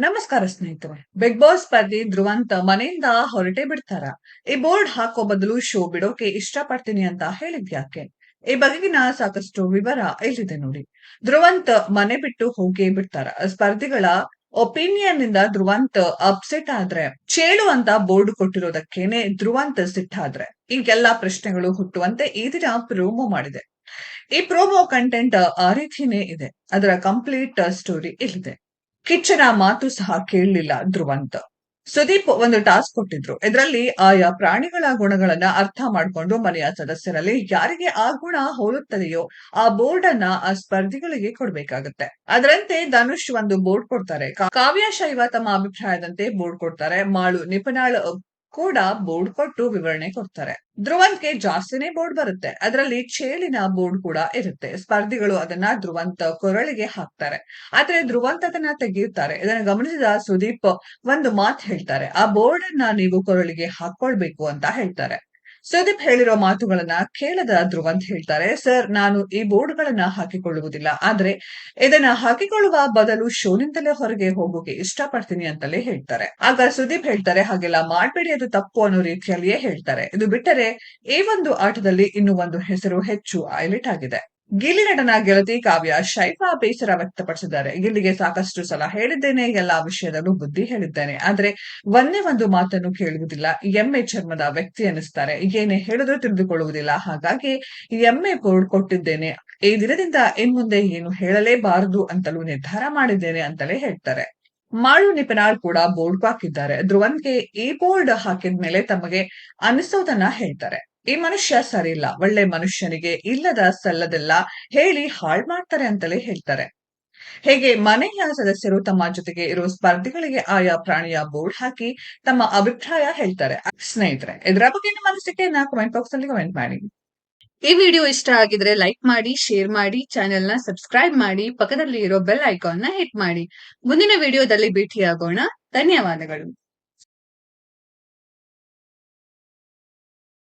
ನಮಸ್ಕಾರ ಸ್ನೇಹಿತರೆ big boss ಸ್ಪರ್ಧಿ Dhruvanth ಮನೆಯಿಂದ ಹೊರಟೆ ಬಿಡ್ತಾರ? ಈ ಬೋರ್ಡ್ ಹಾಕೋ ಬದಲು ಶೋ ಬಿಡೋಕೆ ಇಷ್ಟ ಪಡ್ತೀನಿ ಅಂತ ಹೇಳಿದ್ಯಾಕೆ? ಈ ಬಗೆಗಿನ ಸಾಕಷ್ಟು ವಿವರ ಇಲ್ಲಿದೆ ನೋಡಿ. ಧ್ರುವಂತ ಮನೆ ಬಿಟ್ಟು ಹೋಗಿ ಬಿಡ್ತಾರ? ಸ್ಪರ್ಧಿಗಳ ಒಪಿನಿಯನ್ ಇಂದ ಧ್ರುವಂತ್ ಅಪ್ಸೆಟ್ ಆದ್ರೆ, ಚೇಳು ಅಂತ ಬೋರ್ಡ್ ಕೊಟ್ಟಿರೋದಕ್ಕೇನೆ ಧ್ರುವಂತ್ ಸಿಟ್ಟಾದ್ರೆ ಈಗೆಲ್ಲಾ ಪ್ರಶ್ನೆಗಳು ಹುಟ್ಟುವಂತೆ ಈ ದಿನ ಪ್ರೋಮೋ ಮಾಡಿದೆ. ಈ ಪ್ರೋಮೋ ಕಂಟೆಂಟ್ ಆ ರೀತಿನೇ ಇದೆ. ಅದರ ಕಂಪ್ಲೀಟ್ ಸ್ಟೋರಿ ಇಲ್ಲಿದೆ. ಕಿಚ್ಚನ ಮಾತು ಸಹ ಕೇಳಲಿಲ್ಲ ಧ್ರುವಂತ. ಸುದೀಪ್ ಒಂದು ಟಾಸ್ಕ್ ಕೊಟ್ಟಿದ್ರು. ಇದರಲ್ಲಿ ಆಯಾ ಪ್ರಾಣಿಗಳ ಗುಣಗಳನ್ನ ಅರ್ಥ ಮಾಡ್ಕೊಂಡು ಮನೆಯ ಸದಸ್ಯರಲ್ಲಿ ಯಾರಿಗೆ ಆ ಗುಣ ಹೋಲುತ್ತದೆಯೋ ಆ ಬೋರ್ಡ್ ಅನ್ನ ಆ ಸ್ಪರ್ಧಿಗಳಿಗೆ ಕೊಡ್ಬೇಕಾಗತ್ತೆ. ಅದರಂತೆ ಧನುಷ್ ಒಂದು ಬೋರ್ಡ್ ಕೊಡ್ತಾರೆ. ಕಾವ್ಯ ಶೈವ ತಮ್ಮ ಅಭಿಪ್ರಾಯದಂತೆ ಬೋರ್ಡ್ ಕೊಡ್ತಾರೆ. ಮಾಳು ನಿಪುಣಾಳ್ ಕೂಡ ಬೋರ್ಡ್ ಕೊಟ್ಟು ವಿವರಣೆ ಕೊಡ್ತಾರೆ. ಧ್ರುವಂತ್ಗೆ ಜಾಸ್ತಿನೇ ಬೋರ್ಡ್ ಬರುತ್ತೆ. ಅದರಲ್ಲಿ ಚೇಳಿನ ಬೋರ್ಡ್ ಕೂಡ ಇರುತ್ತೆ. ಸ್ಪರ್ಧಿಗಳು ಅದನ್ನ ಧ್ರುವಂತ ಕೊರಳಿಗೆ ಹಾಕ್ತಾರೆ. ಆದ್ರೆ ಧ್ರುವಂತ್ ಅದನ್ನ ತೆಗೆಯುತ್ತಾರೆ. ಇದನ್ನ ಗಮನಿಸಿದ ಸುದೀಪ್ ಒಂದು ಮಾತು ಹೇಳ್ತಾರೆ. ಆ ಬೋರ್ಡ್ ಅನ್ನ ನೀವು ಕೊರಳಿಗೆ ಹಾಕೊಳ್ಬೇಕು ಅಂತ ಹೇಳ್ತಾರೆ. ಸುದೀಪ್ ಹೇಳಿರೋ ಮಾತುಗಳನ್ನ ಕೇಳದ ಧ್ರುವಂತ್ ಹೇಳ್ತಾರೆ. ಸರ್, ನಾನು ಈ ಬೋರ್ಡ್ ಗಳನ್ನ ಹಾಕಿಕೊಳ್ಳುವುದಿಲ್ಲ. ಆದ್ರೆ, ಇದನ್ನ ಹಾಕಿಕೊಳ್ಳುವ ಬದಲು ಶೋನಿಂದಲೇ ಹೊರಗೆ ಹೋಗೋಕೆ ಇಷ್ಟಪಡ್ತೀನಿ ಅಂತಲೇ ಹೇಳ್ತಾರೆ. ಆಗ ಸುದೀಪ್ ಹೇಳ್ತಾರೆ, ಹಾಗೆಲ್ಲ ಮಾಡಬೇಡಿ, ಅದು ತಪ್ಪು ಅನ್ನೋ ರೀತಿಯಲ್ಲಿಯೇ ಹೇಳ್ತಾರೆ. ಇದು ಬಿಟ್ಟರೆ, ಈ ಒಂದು ಆಟದಲ್ಲಿ ಇನ್ನು ಒಂದು ಹೆಸರು ಹೆಚ್ಚು ಹೈಲೈಟ್ ಆಗಿದೆ. ಗಿಲ್ಲಿ ನಟನ ಗೆಳತಿ ಕಾವ್ಯ ಶೈಫಾ ಬೇಸರ ವ್ಯಕ್ತಪಡಿಸಿದ್ದಾರೆ. ಗಿಲ್ಲಿಗೆ ಸಾಕಷ್ಟು ಸಲ ಹೇಳಿದ್ದೇನೆ, ಎಲ್ಲಾ ವಿಷಯದಲ್ಲೂ ಬುದ್ಧಿ ಹೇಳಿದ್ದೇನೆ. ಆದ್ರೆ ಒಂದೇ ಒಂದು ಮಾತನ್ನು ಕೇಳುವುದಿಲ್ಲ. ಎಮ್ಮೆ ಚರ್ಮದ ವ್ಯಕ್ತಿ ಅನ್ನಿಸ್ತಾರೆ. ಏನೇ ಹೇಳಿದ್ರು ತಿಳಿದುಕೊಳ್ಳುವುದಿಲ್ಲ. ಹಾಗಾಗಿ ಎಮ್ಮೆ ಬೋರ್ಡ್ ಕೊಟ್ಟಿದ್ದೇನೆ. ಈ ದಿನದಿಂದ ಇನ್ಮುಂದೆ ಏನು ಹೇಳಲೇಬಾರದು ಅಂತಲೂ ನಿರ್ಧಾರ ಮಾಡಿದ್ದೇನೆ ಅಂತಲೇ ಹೇಳ್ತಾರೆ. ಮಾಳು ನಿಪನಾಳ್ ಕೂಡ ಬೋರ್ಡ್ ಹಾಕಿದ್ದಾರೆ. ಧ್ರುವನ್ಗೆ ಈ ಬೋರ್ಡ್ ಹಾಕಿದ್ಮೇಲೆ ತಮಗೆ ಅನಿಸೋದನ್ನ ಹೇಳ್ತಾರೆ. ಈ ಮನುಷ್ಯ ಸರಿಯಿಲ್ಲ, ಒಳ್ಳೆ ಮನುಷ್ಯನಿಗೆ ಇಲ್ಲದ ಸಲ್ಲದೆಲ್ಲ ಹೇಳಿ ಹಾಳ್ ಮಾಡ್ತಾರೆ ಅಂತಲೇ ಹೇಳ್ತಾರೆ. ಹೇಗೆ ಮನೆಯ ಸದಸ್ಯರು ತಮ್ಮ ಜೊತೆಗೆ ಇರೋ ಸ್ಪರ್ಧಿಗಳಿಗೆ ಆಯಾ ಪ್ರಾಣಿಯ ಬೋರ್ಡ್ ಹಾಕಿ ತಮ್ಮ ಅಭಿಪ್ರಾಯ ಹೇಳ್ತಾರೆ. ಸ್ನೇಹಿತರೆ, ಇದರ ಬಗ್ಗೆ ನಿಮ್ಮ ಅನಿಸಿಕೆಯನ್ನ ಕಮೆಂಟ್ ಬಾಕ್ಸ್ ಅಲ್ಲಿ ಕಮೆಂಟ್ ಮಾಡಿ. ಈ ವಿಡಿಯೋ ಇಷ್ಟ ಆಗಿದ್ರೆ ಲೈಕ್ ಮಾಡಿ ಶೇರ್ ಮಾಡಿ ಚಾನೆಲ್ನ ಸಬ್ಸ್ಕ್ರೈಬ್ ಮಾಡಿ ಪಕ್ಕದಲ್ಲಿ ಇರೋ ಬೆಲ್ ಐಕಾನ್ನ ಹಿಟ್ ಮಾಡಿ. ಮುಂದಿನ ವಿಡಿಯೋದಲ್ಲಿ ಭೇಟಿಯಾಗೋಣ. ಧನ್ಯವಾದಗಳು.